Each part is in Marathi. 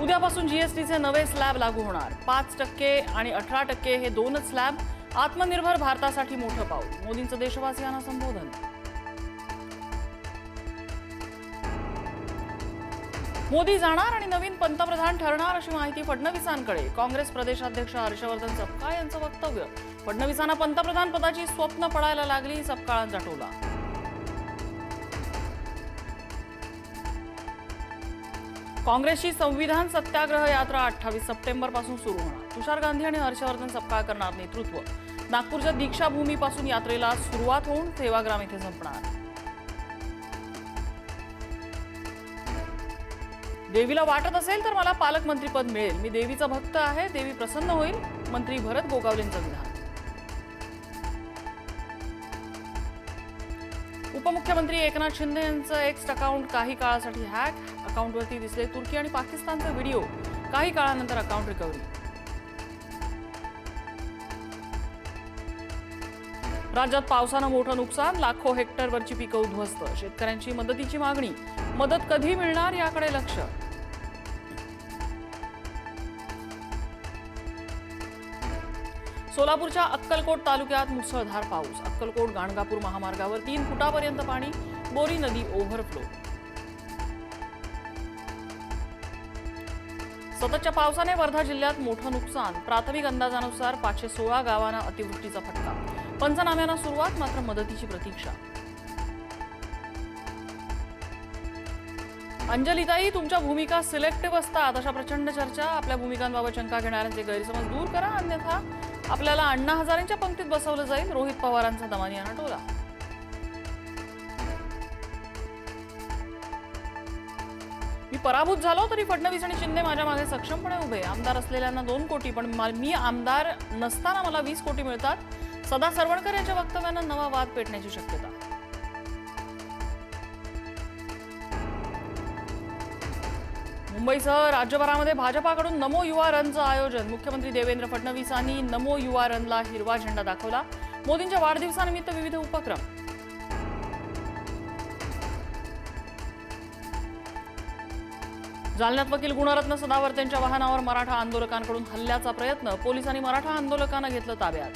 उद्यापासून जीएसटीचे नवे स्लॅब लागू होणार. पाच टक्के आणि अठरा टक्के हे दोनच स्लॅब आत्मनिर्भर भारतासाठी मोठं पाऊल. मोदींचं देशवासियांना संबोधन. मोदी जाणार आणि नवीन पंतप्रधान ठरणार अशी माहिती फडणवीसांकडे. काँग्रेस प्रदेशाध्यक्ष हर्षवर्धन सपकाळ यांचं वक्तव्य. फडणवीसांना पंतप्रधान पदाची स्वप्न पडायला लागली सपकाळांचा टोला. काँग्रेसची संविधान सत्याग्रह यात्रा अठ्ठावीस सप्टेंबरपासून सुरू होणार. तुषार गांधी आणि हर्षवर्धन सपकाळ करणार नेतृत्व. नागपूरच्या दीक्षाभूमीपासून यात्रेला सुरुवात होऊन सेवाग्राम येथे संपणार. देवीला वाटत असेल तर मला पालकमंत्रीपद मिळेल. मी देवीचा भक्त आहे देवी प्रसन्न होईल मंत्री भरत गोगावलेंचं विधान. उपमुख्यमंत्री एकनाथ शिंदे यांचं एक्स अकाउंट काही काळासाठी हॅक अकाउंटवरती दिसले तुर्की आणि पाकिस्तानचे व्हिडिओ काही काळानंतर अकाउंट रिकव्हरी राज्यात पावसानं मोठं नुकसान लाखो हेक्टरवरची पिकं उद्ध्वस्त शेतकऱ्यांची मदतीची मागणी. मदत कधी मिळणार याकडे लक्ष. सोलापूरच्या अक्कलकोट तालुक्यात मुसळधार पाऊस. अक्कलकोट गाणगापूर महामार्गावर तीन फुटापर्यंत पाणी बोरी नदी ओव्हरफ्लो. सततच्या पावसाने वर्धा जिल्ह्यात मोठं नुकसान. प्राथमिक अंदाजानुसार पाचशे सोळा गावांना अतिवृष्टीचा फटका. पंचनाम्यांना सुरुवात मात्र मदतीची प्रतीक्षा. अंजलिताई तुमच्या भूमिका सिलेक्टिव्ह असतात अशा प्रचंड चर्चा. आपल्या भूमिकांबाबत शंका घेणाऱ्यांचे गैरसमज दूर करा. अन्यथा आपल्याला अण्णा हजारेंच्या पंक्तीत बसवलं जाईल. रोहित पवारांचा दमानी यांना टोला. मी पराभूत झालो तरी फडणवीस आणि शिंदे माझ्या मागे सक्षमपणे उभे. आमदार असलेल्यांना दोन कोटी पण मी आमदार नसताना मला वीस कोटी मिळतात. सदा सरवणकर यांच्या वक्तव्यानं नवा वाद पेटण्याची शक्यता. मुंबईसह राज्यभरामध्ये भाजपाकडून नमो युवा रनचं आयोजन. मुख्यमंत्री देवेंद्र फडणवीसांनी नमो युवा रनला हिरवा झेंडा दाखवला. मोदींच्या वाढदिवसानिमित्त विविध उपक्रम. जालन्यात वकील गुणरत्न सदावर्त्यांच्या वाहनावर मराठा आंदोलकांकडून हल्ल्याचा प्रयत्न. पोलिसांनी मराठा आंदोलकांना घेतलं ताब्यात.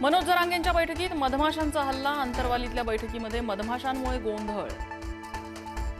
मनोज जरांगेंच्या बैठकीत मधमाशांचा हल्ला अंतरवालीतल्या बैठकीमध्ये मधमाशांमुळे गोंधळ